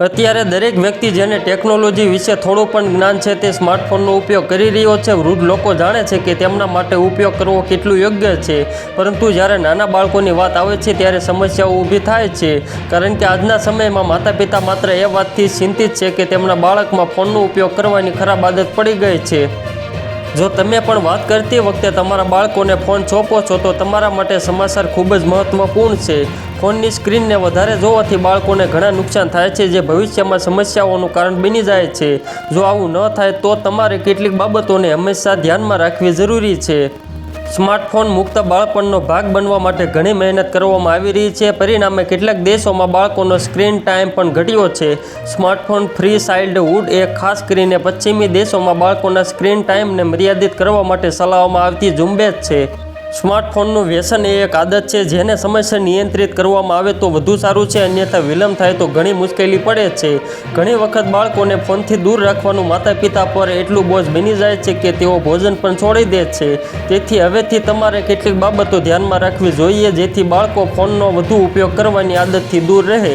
અત્યારે દરેક વ્યક્તિ જેને ટેકનોલોજી વિશે થોડું પણ જ્ઞાન છે તે સ્માર્ટફોનનો ઉપયોગ કરી રહ્યો છે. વૃદ્ધ લોકો જાણે છે કે તેમના માટે ઉપયોગ કરવો કેટલું યોગ્ય છે. પરંતુ જ્યારે નાના બાળકોની વાત આવે છે ત્યારે સમસ્યાઓ ઊભી થાય છે. કારણ કે આજના સમયમાં માતા પિતા માત્ર એ વાતથી ચિંતિત છે કે તેમના બાળકમાં ફોનનો ઉપયોગ કરવાની ખરાબ આદત પડી ગઈ છે. જો તમે પણ વાત કરતી વખતે તમારા બાળકોને ફોન સોંપો છો, તો તમારા માટે સમાચાર ખૂબ જ મહત્વપૂર્ણ છે. ફોનની સ્ક્રીનને વધારે જોવાથી બાળકોને ઘણા નુકસાન થાય છે, જે ભવિષ્યમાં સમસ્યાઓનું કારણ બની જાય છે. જો આવું ન થાય, તો તમારે કેટલીક બાબતોને હંમેશા ધ્યાનમાં રાખવી જરૂરી છે. સ્માર્ટફોન મુક્ત બાળપણનો ભાગ બનવા માટે ઘણી મહેનત કરવામાં આવી રહી છે. પરિણામે કેટલાક દેશોમાં બાળકોનો સ્ક્રીન ટાઈમ પણ ઘટ્યો છે. સ્માર્ટફોન ફ્રી ચાઇલ્ડહુડ એ ખાસ કરીને પશ્ચિમી દેશોમાં બાળકોના સ્ક્રીન ટાઈમને મર્યાદિત કરવા માટે ચલાવવામાં આવતી ઝુંબેશ છે. સ્માર્ટફોનનું વ્યસન એ એક આદત છે, જેને સમયસર નિયંત્રિત કરવામાં આવે તો વધુ સારું છે. અન્યથા વિલંબ થાય તો ઘણી મુશ્કેલી પડે છે. ઘણી વખત બાળકોને ફોનથી દૂર રાખવાનું માતા પિતા પર એટલું બોજ બની જાય છે કે તેઓ ભોજન પણ છોડી દે છે. તેથી હવેથી તમારે કેટલીક બાબતો ધ્યાનમાં રાખવી જોઈએ, જેથી બાળકો ફોનનો વધુ ઉપયોગ કરવાની આદતથી દૂર રહે.